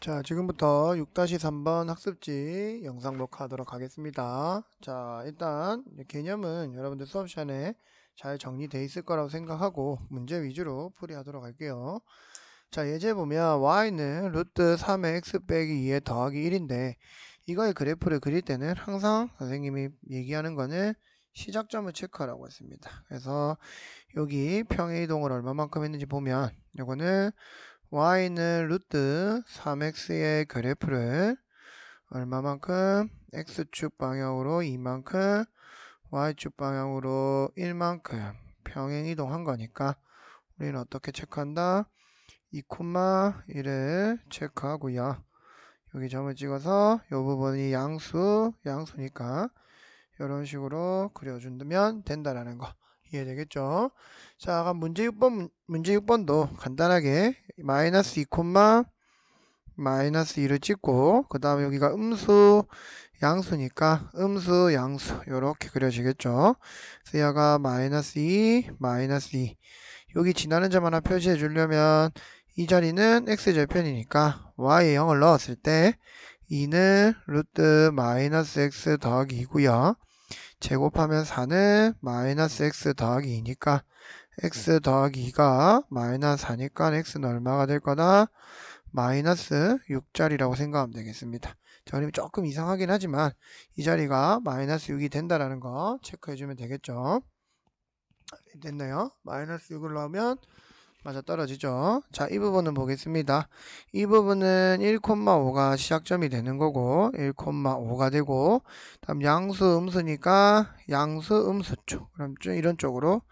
자, 지금부터 6-3번 학습지 영상 녹화하도록 하겠습니다. 자, 일단 개념은 여러분들 수업 시간에 잘 정리되어 있을 거라고 생각하고 문제 위주로 풀이하도록 할게요. 자, 예제 보면 y는 루트 3의 x 빼기 2의 더하기 1인데 이거의 그래프를 그릴 때는 항상 선생님이 얘기하는 거는 시작점을 체크하라고 했습니다. 그래서 여기 평의 이동을 얼마만큼 했는지 보면 이거는 y는 루트 3x의 그래프를 얼마만큼 x축 방향으로 2만큼 y축 방향으로 1만큼 평행 이동한 거니까 우리는 어떻게 체크한다? 2,1을 체크하고요. 여기 점을 찍어서 이 부분이 양수, 양수니까 이런 식으로 그려준다면 된다라는 거. 이해되겠죠? 자, 그럼 문제 6번, 문제 6번도 간단하게 마이너스 2 콤마 마이너스 2를 찍고 그 다음에 여기가 음수 양수니까 음수 양수 이렇게 그려지겠죠? 그래서 얘가 마이너스 2 마이너스 2 여기 지나는 점 하나 표시해 주려면 이 자리는 x절편이니까 y에 0을 넣었을 때 2는 루트 마이너스 x 더하기 2고요 제곱하면 4는 마이너스 x 더하기 2니까 x 더하기 2가 마이너스 4니까 x는 얼마가 될 거다? 마이너스 6짜리라고 생각하면 되겠습니다. 저림이 조금 이상하긴 하지만 이 자리가 마이너스 6이 된다라는 거 체크해주면 되겠죠. 됐나요? 마이너스 6을 넣으면 맞아 떨어지죠. 자, 이 부분은 보겠습니다. 이 부분은 1,5가 시작점이 되는 거고 1,5가 되고 다음 양수 음수니까 양수 음수 쪽. 그럼 좀 이런 쪽으로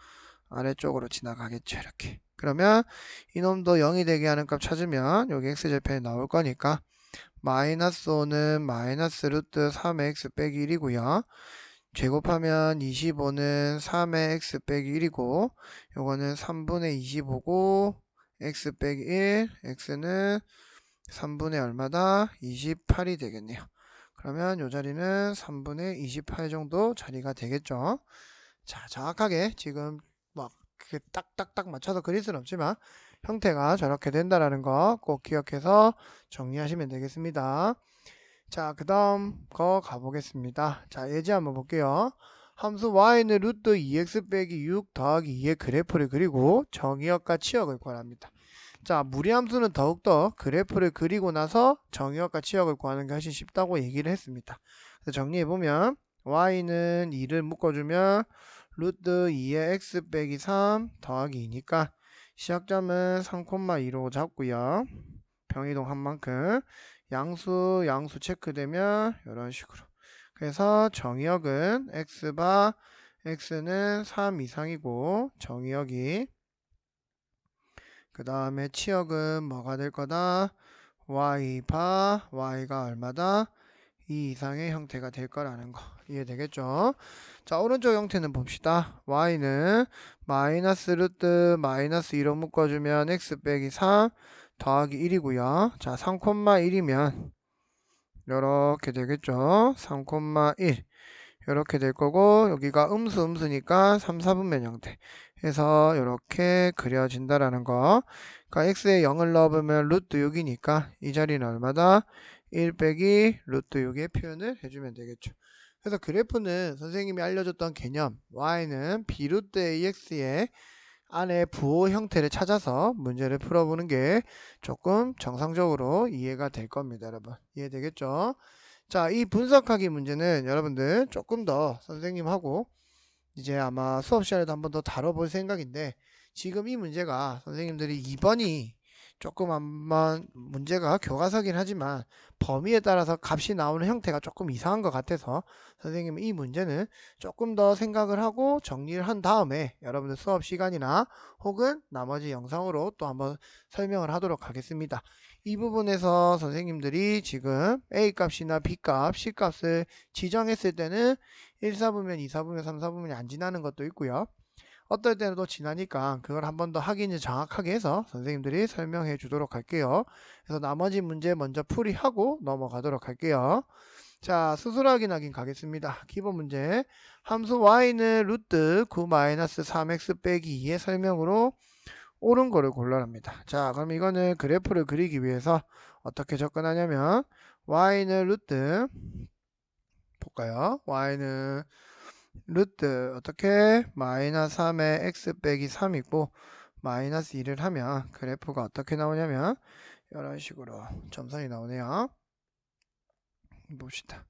아래쪽으로 지나가겠죠. 이렇게. 그러면 이놈도 0이 되게 하는 값 찾으면 여기 x절편이 나올 거니까 마이너스 5는 마이너스 루트 3x 빼기 1이고요. 제곱하면 25는 3의 x 빼기 1이고 요거는 3분의 25고 x 빼기 1 x는 3분의 얼마다? 28이 되겠네요. 그러면 요 자리는 3분의 28 정도 자리가 되겠죠. 자 정확하게 지금 막 딱딱딱 맞춰서 그릴 수는 없지만 형태가 저렇게 된다라는 거 꼭 기억해서 정리하시면 되겠습니다. 자, 그 다음 거 가보겠습니다. 자, 예제 한번 볼게요. 함수 y는 루트 2x 빼기 6 더하기 2의 그래프를 그리고 정의역과 치역을 구하랍니다. 자, 무리함수는 더욱더 그래프를 그리고 나서 정의역과 치역을 구하는 게 훨씬 쉽다고 얘기를 했습니다. 정리해보면 y는 2를 묶어주면 루트 2의 x 빼기 3 더하기 2니까 시작점은 3,2로 잡고요. 병이동 한 만큼 양수 양수 체크되면 이런 식으로. 그래서 정의역은 x바 x는 3 이상이고 정의역이 그 다음에 치역은 뭐가 될 거다? Y바 y가 얼마다? 2 이상의 형태가 될 거라는 거. 이해되겠죠? 자 오른쪽 형태는 봅시다. Y는 마이너스 루트 마이너스 2로 묶어주면 x 빼기 3 더하기 1이고요. 자, 3,1이면 이렇게 되겠죠. 3,1 이렇게 될 거고 여기가 음수 음수니까 3, 4분면 형태 해서 이렇게 그려진다라는 거 그러니까 x에 0을 넣어보면 루트 6이니까 이 자리는 얼마다? 1 빼기 루트 6의 표현을 해주면 되겠죠. 그래서 그래프는 선생님이 알려줬던 개념 y는 b 루트 ax의 안에 부호 형태를 찾아서 문제를 풀어보는 게 조금 정상적으로 이해가 될 겁니다, 여러분. 이해되겠죠? 자, 이 분석하기 문제는 여러분들 조금 더 선생님하고 이제 아마 수업 시간에도 한 번 더 다뤄볼 생각인데 지금 이 문제가 선생님들이 2번이 조금 아마 문제가 교과서긴 하지만 범위에 따라서 값이 나오는 형태가 조금 이상한 것 같아서 선생님은 이 문제는 조금 더 생각을 하고 정리를 한 다음에 여러분들 수업 시간이나 혹은 나머지 영상으로 또 한번 설명을 하도록 하겠습니다. 이 부분에서 선생님들이 지금 A 값이나 B 값, C 값을 지정했을 때는 1, 4분면, 2, 4분면, 3, 4분면이 안 지나는 것도 있고요. 어떨 때는 또 지나니까 그걸 한 번 더 확인을 정확하게 해서 선생님들이 설명해 주도록 할게요. 그래서 나머지 문제 먼저 풀이하고 넘어가도록 할게요. 자, 수술 확인 확인 가겠습니다. 기본 문제. 함수 y는 루트 9-3x 빼기 2의 설명으로 옳은 거를 골라랍니다. 자, 그럼 이거는 그래프를 그리기 위해서 어떻게 접근하냐면 y는 루트 볼까요? y는 루트 어떻게 마이너스 3에 x 빼기 3 있고 마이너스 1을 하면 그래프가 어떻게 나오냐면 이런 식으로 점선이 나오네요. 봅시다.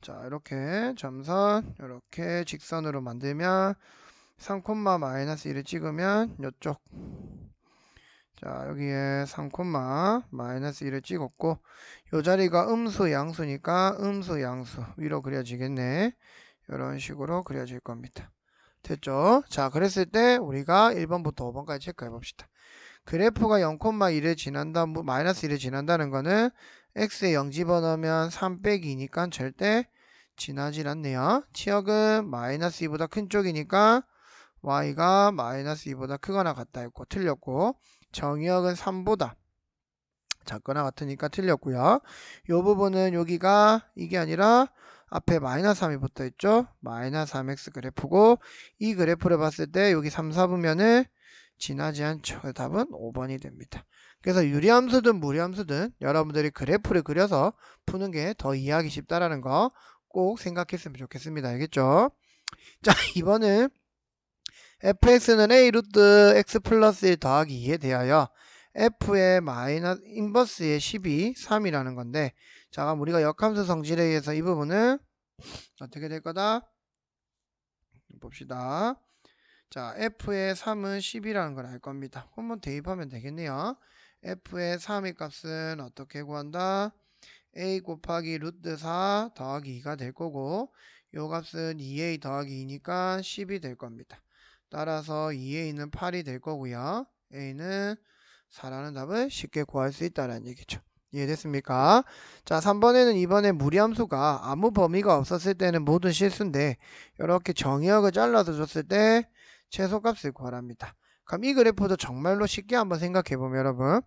자 이렇게 점선 이렇게 직선으로 만들면 3, 마이너스 1을 찍으면 이쪽 자 여기에 3, 마이너스 1을 찍었고 이 자리가 음수 양수니까 음수 양수 위로 그려지겠네 이런 식으로 그려질 겁니다. 됐죠? 자 그랬을 때 우리가 1번부터 5번까지 체크해 봅시다. 그래프가 0,1을 지난다 마이너스 1을 지난다는 거는 x에 0 집어넣으면 3 빼기 2니까 절대 지나질 않네요. 치역은 마이너스 2보다 큰 쪽이니까 y가 마이너스 2보다 크거나 같다 했고 틀렸고 정의역은 3보다 작거나 같으니까 틀렸고요. 이 부분은 여기가 이게 아니라 앞에 마이너스 3이 붙어 있죠. 마이너스 3x 그래프고 이 그래프를 봤을 때 여기 3, 4분면을 지나지 않죠. 답은 5번이 됩니다. 그래서 유리함수든 무리함수든 여러분들이 그래프를 그려서 푸는 게 더 이해하기 쉽다라는 거 꼭 생각했으면 좋겠습니다. 알겠죠? 자, 이번은 fx는 a 루트 x 플러스 1 더하기 2에 대하여 f의 마이너스 인버스의 12, 3이라는 건데 자 그럼 우리가 역함수 성질에 의해서 이 부분은 어떻게 될 거다? 봅시다. 자 f의 3은 10이라는 걸 알 겁니다. 한번 대입하면 되겠네요. f의 3의 값은 어떻게 구한다? a 곱하기 루트 4 더하기 2가 될 거고 요 값은 2a 더하기 2니까 10이 될 겁니다. 따라서 2a는 8이 될 거고요. a는 4라는 답을 쉽게 구할 수 있다는 얘기죠. 이해됐습니까? 자, 3번에는 이번에 무리함수가 아무 범위가 없었을 때는 모든 실수인데 이렇게 정의역을 잘라서 줬을 때 최소값을 구하랍니다. 그럼 이 그래프도 정말로 쉽게 한번 생각해보면 여러분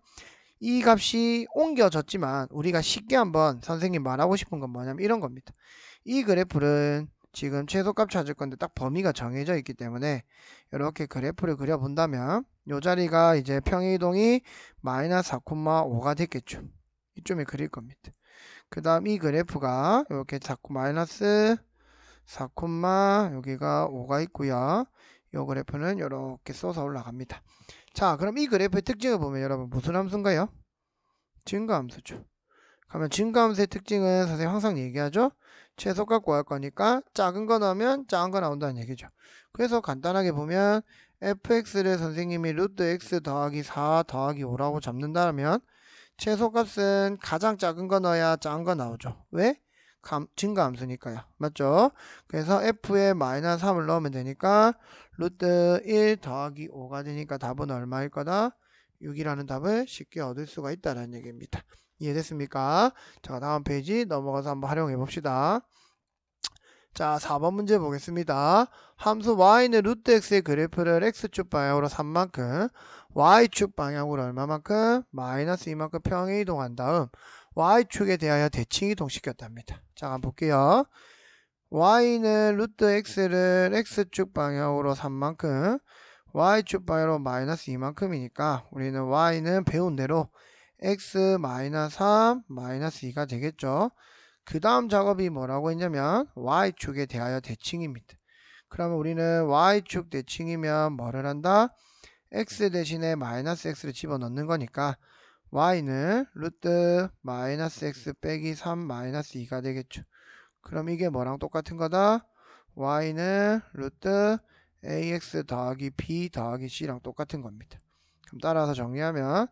이 값이 옮겨졌지만 우리가 쉽게 한번 선생님 말하고 싶은 건 뭐냐면 이런 겁니다. 이 그래프는 지금 최소값 찾을 건데 딱 범위가 정해져 있기 때문에 이렇게 그래프를 그려본다면 이 자리가 이제 평행이동이 마이너스 4,5가 됐겠죠. 이쯤에 그릴 겁니다. 그 다음 이 그래프가 이렇게 자꾸 마이너스 4, 여기가 5가 있고요. 이 그래프는 이렇게 쏘서 올라갑니다. 자 그럼 이 그래프의 특징을 보면 여러분 무슨 함수인가요? 증가함수죠. 그러면 증가함수의 특징은 선생님 항상 얘기하죠. 최소값 구할 거니까 작은 거 넣으면 작은 거 나온다는 얘기죠. 그래서 간단하게 보면 fx를 선생님이 루트 x 더하기 4 더하기 5라고 잡는다면 최소값은 가장 작은 거 넣어야 작은 거 나오죠. 왜? 감, 증가함수니까요. 맞죠? 그래서 f에 마이너스 3을 넣으면 되니까 루트 1 더하기 5가 되니까 답은 얼마일 거다? 6이라는 답을 쉽게 얻을 수가 있다는 얘기입니다. 이해됐습니까? 자, 다음 페이지 넘어가서 한번 활용해 봅시다. 자, 4번 문제 보겠습니다. 함수 y는 루트 x의 그래프를 x축 방향으로 3만큼, y축 방향으로 얼마만큼? 마이너스 2만큼 평행 이동한 다음 y축에 대하여 대칭 이동시켰답니다. 자, 한번 볼게요. y는 루트 x를 x축 방향으로 3만큼, y축 방향으로 마이너스 2만큼이니까 우리는 y는 배운 대로 x 마이너스 3 마이너스 2가 되겠죠. 그 다음 작업이 뭐라고 했냐면 y축에 대하여 대칭입니다. 그러면 우리는 y축 대칭이면 뭐를 한다? x 대신에 마이너스 x를 집어넣는 거니까 y는 루트 마이너스 x 빼기 3 마이너스 2가 되겠죠. 그럼 이게 뭐랑 똑같은 거다? y는 루트 ax 더하기 b 더하기 c랑 똑같은 겁니다. 그럼 따라서 정리하면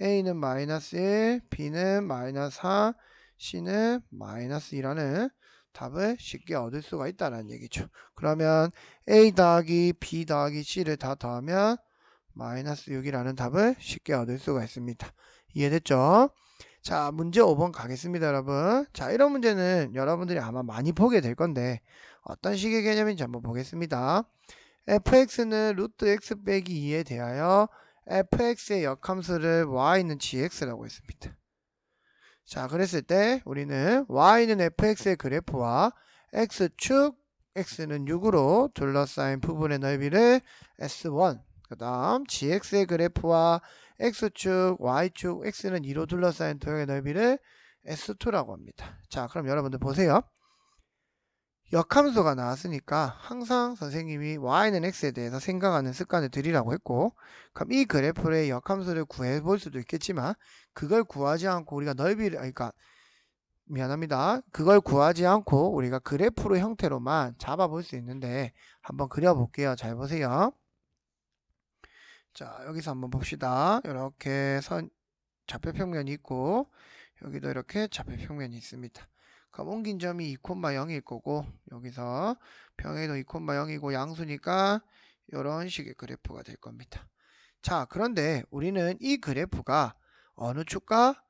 a는 마이너스 1, b는 마이너스 4, c는 마이너스 2라는 답을 쉽게 얻을 수가 있다는 얘기죠. 그러면 a 더하기 b 더하기 c를 다 더하면 마이너스 6이라는 답을 쉽게 얻을 수가 있습니다. 이해됐죠? 자, 문제 5번 가겠습니다, 여러분. 자, 이런 문제는 여러분들이 아마 많이 보게 될 건데 어떤 식의 개념인지 한번 보겠습니다. fx는 루트 x 빼기 2에 대하여 fx의 역함수를 y는 gx라고 했습니다. 자, 그랬을 때 우리는 y는 fx의 그래프와 x축 x는 6으로 둘러싸인 부분의 넓이를 s1 그 다음 gx의 그래프와 x축, y축, x는 2로 둘러싸인 도형의 넓이를 S2라고 합니다. 자, 그럼 여러분들 보세요. 역함수가 나왔으니까 항상 선생님이 y는 x에 대해서 생각하는 습관을 들이라고 했고 그럼 이 그래프의 역함수를 구해 볼 수도 있겠지만 그걸 구하지 않고 우리가 넓이를 그러니까 미안합니다. 그걸 구하지 않고 우리가 그래프로 형태로만 잡아 볼 수 있는데 한번 그려 볼게요. 잘 보세요. 자, 여기서 한번 봅시다. 이렇게 선 좌표 평면이 있고 여기도 이렇게 좌표 평면이 있습니다. 옮긴 점이 2,0일 거고 여기서 평행도 2,0이고 양수니까 이런 식의 그래프가 될 겁니다. 자 그런데 우리는 이 그래프가 어느 축과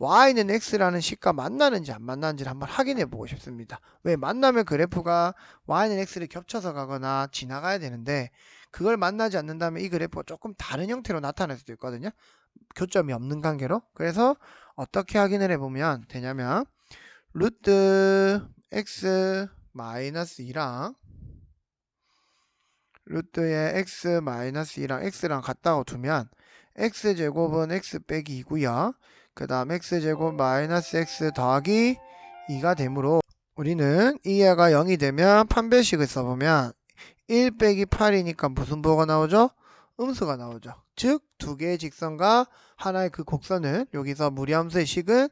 y는 x라는 식과 만나는지 안 만나는지를 한번 확인해 보고 싶습니다. 왜 만나면 그래프가 y는 x를 겹쳐서 가거나 지나가야 되는데 그걸 만나지 않는다면 이 그래프가 조금 다른 형태로 나타날 수도 있거든요. 교점이 없는 관계로. 그래서 어떻게 확인을 해보면 되냐면 루트 x 마이너스 2랑 루트의 x 마이너스 2랑 x랑 같다고 두면 x제곱은 x 빼기 2고요. 그 다음 x제곱 마이너스 x 더하기 2가 되므로 우리는 이해가 0이 되면 판별식을 써보면 1 빼기 8이니까 무슨 부호가 나오죠? 음수가 나오죠. 즉 두 개의 직선과 하나의 그 곡선은 여기서 무리함수의 식은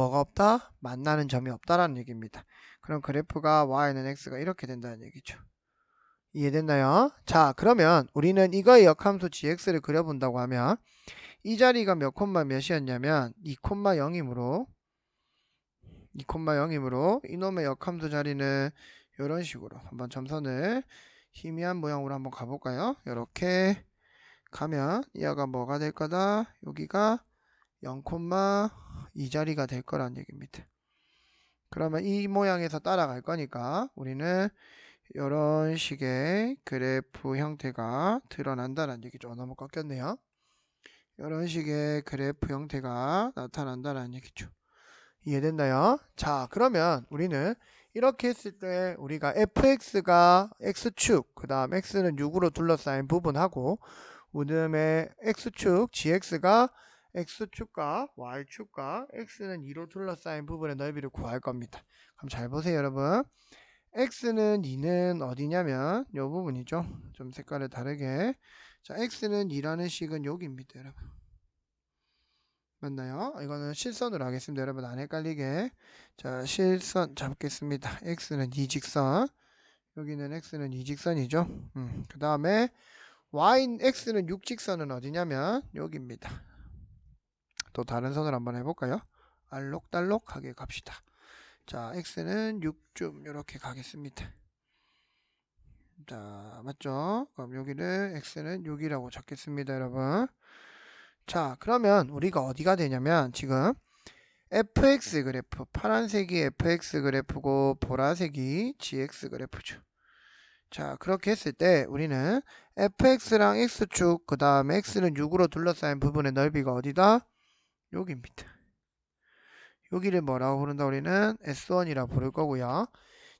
뭐가 없다? 만나는 점이 없다라는 얘기입니다. 그럼 그래프가 y는 x가 이렇게 된다는 얘기죠. 이해됐나요? 자 그러면 우리는 이거의 역함수 gx를 그려본다고 하면 이 자리가 몇 콤마 몇이었냐면 2 콤마 0이므로 2 콤마 0이므로 이놈의 역함수 자리는 이런 식으로 한번 점선을 희미한 모양으로 한번 가볼까요? 이렇게 가면 이하가 뭐가 될 거다? 여기가 0,2 자리가 될 거란 얘기입니다. 그러면 이 모양에서 따라갈 거니까 우리는 이런 식의 그래프 형태가 드러난다는 얘기죠. 너무 꺾였네요. 이런 식의 그래프 형태가 나타난다는 얘기죠. 이해됐나요? 자, 그러면 우리는 이렇게 했을 때 우리가 fx가 x축, 그 다음 x는 6으로 둘러싸인 부분하고 그 다음에 x축 gx가 x축과 y축과 x는 2로 둘러싸인 부분의 넓이를 구할 겁니다. 그럼 잘 보세요 여러분. x는 2는 어디냐면 이 부분이죠. 좀 색깔을 다르게. 자 x는 2라는 식은 여기입니다 여러분. 맞나요? 이거는 실선으로 하겠습니다. 여러분 안 헷갈리게. 자 실선 잡겠습니다. x는 2직선. 여기는 x는 2직선이죠. 음, 그 다음에 y, x는 6직선은 어디냐면 여기입니다. 또 다른 선을 한번 해볼까요? 알록달록하게 갑시다. 자, x는 6쯤 이렇게 가겠습니다. 자, 맞죠? 그럼 여기를 x는 6이라고 적겠습니다, 여러분. 자, 그러면 우리가 어디가 되냐면 지금 fx 그래프, 파란색이 fx 그래프고 보라색이 gx 그래프죠. 자, 그렇게 했을 때 우리는 fx랑 x축, 그 다음에 x는 6으로 둘러싸인 부분의 넓이가 어디다? 여기입니다. 여기를 뭐라고 부른다 우리는 S1이라 부를 거고요.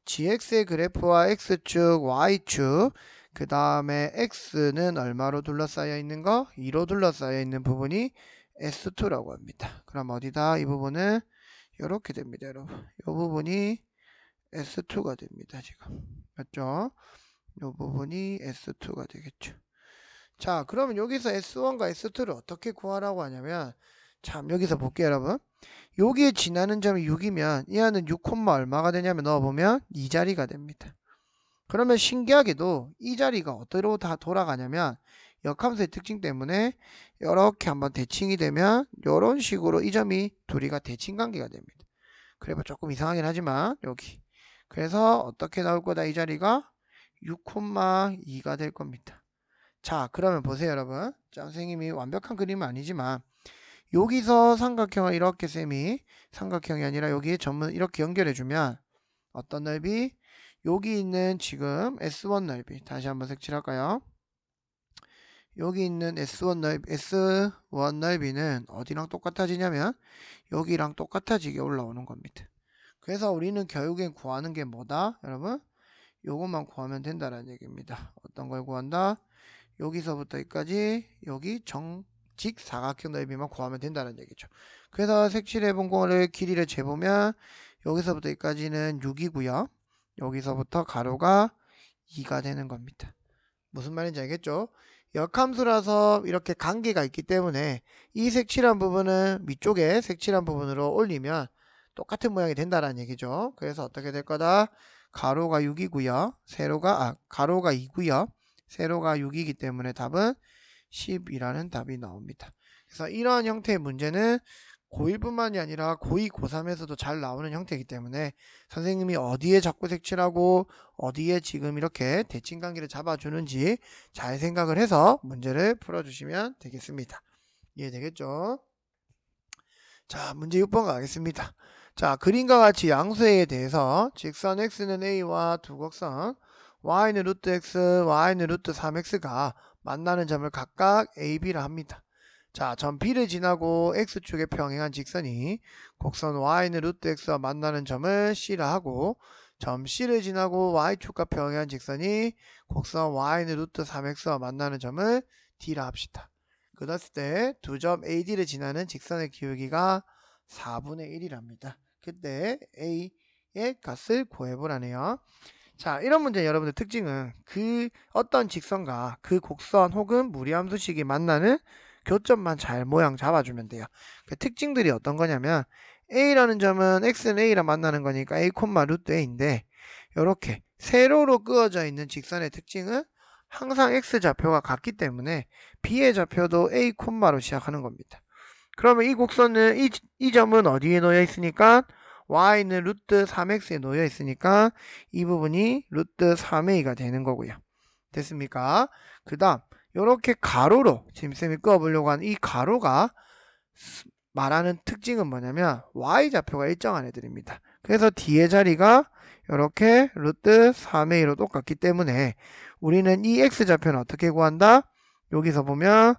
gx의 그래프와 x축, y축, 그 다음에 x는 얼마로 둘러싸여 있는 거? 2로 둘러싸여 있는 부분이 S2라고 합니다. 그럼 어디다? 이 부분은 이렇게 됩니다, 여러분. 이 부분이 S2가 됩니다, 지금. 맞죠? 이 부분이 S2가 되겠죠. 자, 그러면 여기서 S1과 S2를 어떻게 구하라고 하냐면 참 여기서 볼게요 여러분. 여기에 지나는 점이 6이면 이 안은 6, 얼마가 되냐면 넣어보면 이 자리가 됩니다. 그러면 신기하게도 이 자리가 어디로 다 돌아가냐면 역함수의 특징 때문에 이렇게 한번 대칭이 되면 이런 식으로 이 점이 둘이가 대칭 관계가 됩니다. 그래봐 조금 이상하긴 하지만 여기. 그래서 어떻게 나올 거다 이 자리가? 6,2가 될 겁니다. 자 그러면 보세요 여러분. 자, 선생님이 완벽한 그림은 아니지만 여기서 삼각형을 이렇게 쌤이 삼각형이 아니라 여기에 전문 이렇게 연결해주면 어떤 넓이? 여기 있는 지금 S1 넓이 다시 한번 색칠할까요? 여기 있는 S1 넓이, S1 넓이는 어디랑 똑같아지냐면 여기랑 똑같아지게 올라오는 겁니다. 그래서 우리는 결국엔 구하는 게 뭐다? 여러분? 요것만 구하면 된다는 얘기입니다. 어떤 걸 구한다? 여기서부터 여기까지 여기 정 직 사각형 넓이만 구하면 된다는 얘기죠. 그래서 색칠해 본 거를 길이를 재보면 여기서부터 여기까지는 6이고요. 여기서부터 가로가 2가 되는 겁니다. 무슨 말인지 알겠죠? 역함수라서 이렇게 관계가 있기 때문에 이 색칠한 부분은 위쪽에 색칠한 부분으로 올리면 똑같은 모양이 된다는 얘기죠. 그래서 어떻게 될 거다? 가로가 6이고요. 세로가 아 가로가 2고요. 세로가 6이기 때문에 답은 10이라는 답이 나옵니다. 그래서 이러한 형태의 문제는 고1뿐만이 아니라 고2, 고3에서도 잘 나오는 형태이기 때문에 선생님이 어디에 자꾸 색칠하고 어디에 지금 이렇게 대칭관계를 잡아주는지 잘 생각을 해서 문제를 풀어주시면 되겠습니다. 이해되겠죠? 자, 문제 6번 가겠습니다. 자, 그림과 같이 양수에 대해서 직선 x는 a와 두 곡선 y는 루트 x, y는 루트 3x가 만나는 점을 각각 a, b라 합니다. 자, 점 B를 지나고 X축에 평행한 직선이 곡선 Y는 루트 X와 만나는 점을 C라 하고 점 C를 지나고 Y축과 평행한 직선이 곡선 Y는 루트 3X와 만나는 점을 D라 합시다. 그랬을 때 두 점 AD를 지나는 직선의 기울기가 4분의 1이랍니다. 그때 A의 값을 구해보라네요. 자, 이런 문제 여러분들 특징은 그 어떤 직선과 그 곡선 혹은 무리함수식이 만나는 교점만 잘 모양 잡아주면 돼요. 그 특징들이 어떤 거냐면 A라는 점은 X는 A랑 만나는 거니까 A, 루트 A인데 이렇게 세로로 끄어져 있는 직선의 특징은 항상 X좌표가 같기 때문에 B의 좌표도 A, 로 시작하는 겁니다. 그러면 이 곡선은 이, 이 점은 어디에 놓여 있으니까 y는 루트 3x에 놓여 있으니까 이 부분이 루트 3a가 되는 거고요. 됐습니까? 그 다음 이렇게 가로로 지금 쌤이 끄어보려고 하는 이 가로가 말하는 특징은 뭐냐면 y좌표가 일정한 애들입니다. 그래서 뒤에 자리가 이렇게 루트 3a로 똑같기 때문에 우리는 이 x좌표는 어떻게 구한다? 여기서 보면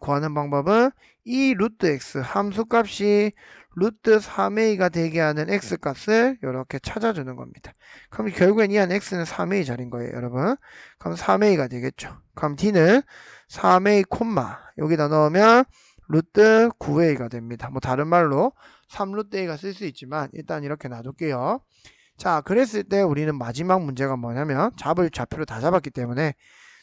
구하는 방법은 이 루트 x 함수값이 루트 3a가 되게 하는 x값을 이렇게 찾아주는 겁니다. 그럼 결국엔 이한 x는 3a 자리인 거예요, 여러분. 그럼 3a가 되겠죠. 그럼 d는 3a 콤마 여기다 넣으면 루트 9a가 됩니다. 뭐 다른 말로 3루트 a가 쓸 수 있지만 일단 이렇게 놔둘게요. 자, 그랬을 때 우리는 마지막 문제가 뭐냐면 잡을 좌표를 다 잡았기 때문에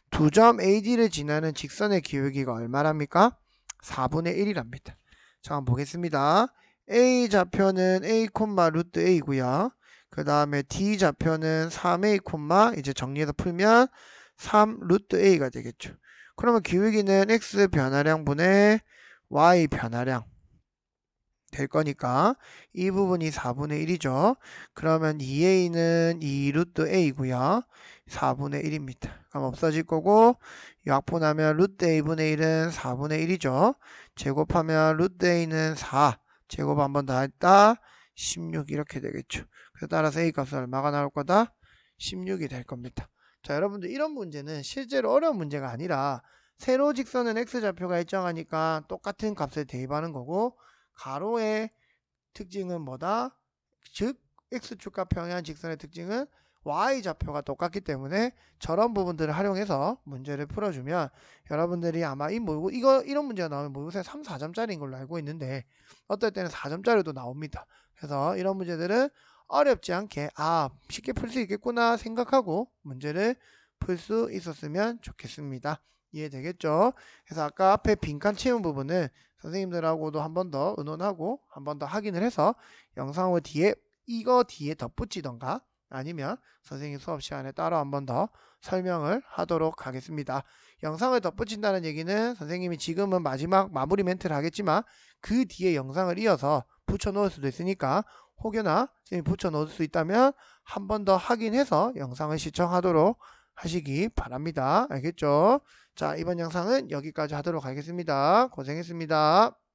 두 점 AD를 지나는 직선의 기울기가 얼마랍니까? 4분의 1이랍니다. 자, 한번 보겠습니다. A 좌표는 A, 루트 A고요. 그 다음에 D 좌표는 3A, 이제 정리해서 풀면 3 루트 A가 되겠죠. 그러면 기울기는 X 변화량 분의 Y 변화량 될 거니까 이 부분이 4분의 1이죠. 그러면 2A는 2 루트 A고요. 4분의 1입니다. 그럼 없어질 거고 약분하면 루트 A분의 1은 4분의 1이죠. 제곱하면 루트 A는 4 제곱 한 번 더 했다. 16 이렇게 되겠죠. 그래서 따라서 A 값은 얼마가 나올 거다? 16이 될 겁니다. 자, 여러분들 이런 문제는 실제로 어려운 문제가 아니라 세로 직선은 x좌표가 일정하니까 똑같은 값을 대입하는 거고 가로의 특징은 뭐다? 즉 x축과 평행한 직선의 특징은 y좌표가 똑같기 때문에 저런 부분들을 활용해서 문제를 풀어주면 여러분들이 아마 이 모의고 이거 이런 문제가 나오면 모의고사 3, 4점짜리인 걸로 알고 있는데 어떨 때는 4점짜리도 나옵니다. 그래서 이런 문제들은 어렵지 않게 아 쉽게 풀 수 있겠구나 생각하고 문제를 풀 수 있었으면 좋겠습니다. 이해되겠죠? 그래서 아까 앞에 빈칸 채운 부분은 선생님들하고도 한 번 더 의논하고 한 번 더 확인을 해서 영상을 뒤에 이거 뒤에 덧붙이던가 아니면 선생님 수업 시간에 따로 한 번 더 설명을 하도록 하겠습니다. 영상을 덧붙인다는 얘기는 선생님이 지금은 마지막 마무리 멘트를 하겠지만 그 뒤에 영상을 이어서 붙여 놓을 수도 있으니까 혹여나 선생님이 붙여 놓을 수 있다면 한 번 더 확인해서 영상을 시청하도록 하시기 바랍니다. 알겠죠? 자, 이번 영상은 여기까지 하도록 하겠습니다. 고생했습니다.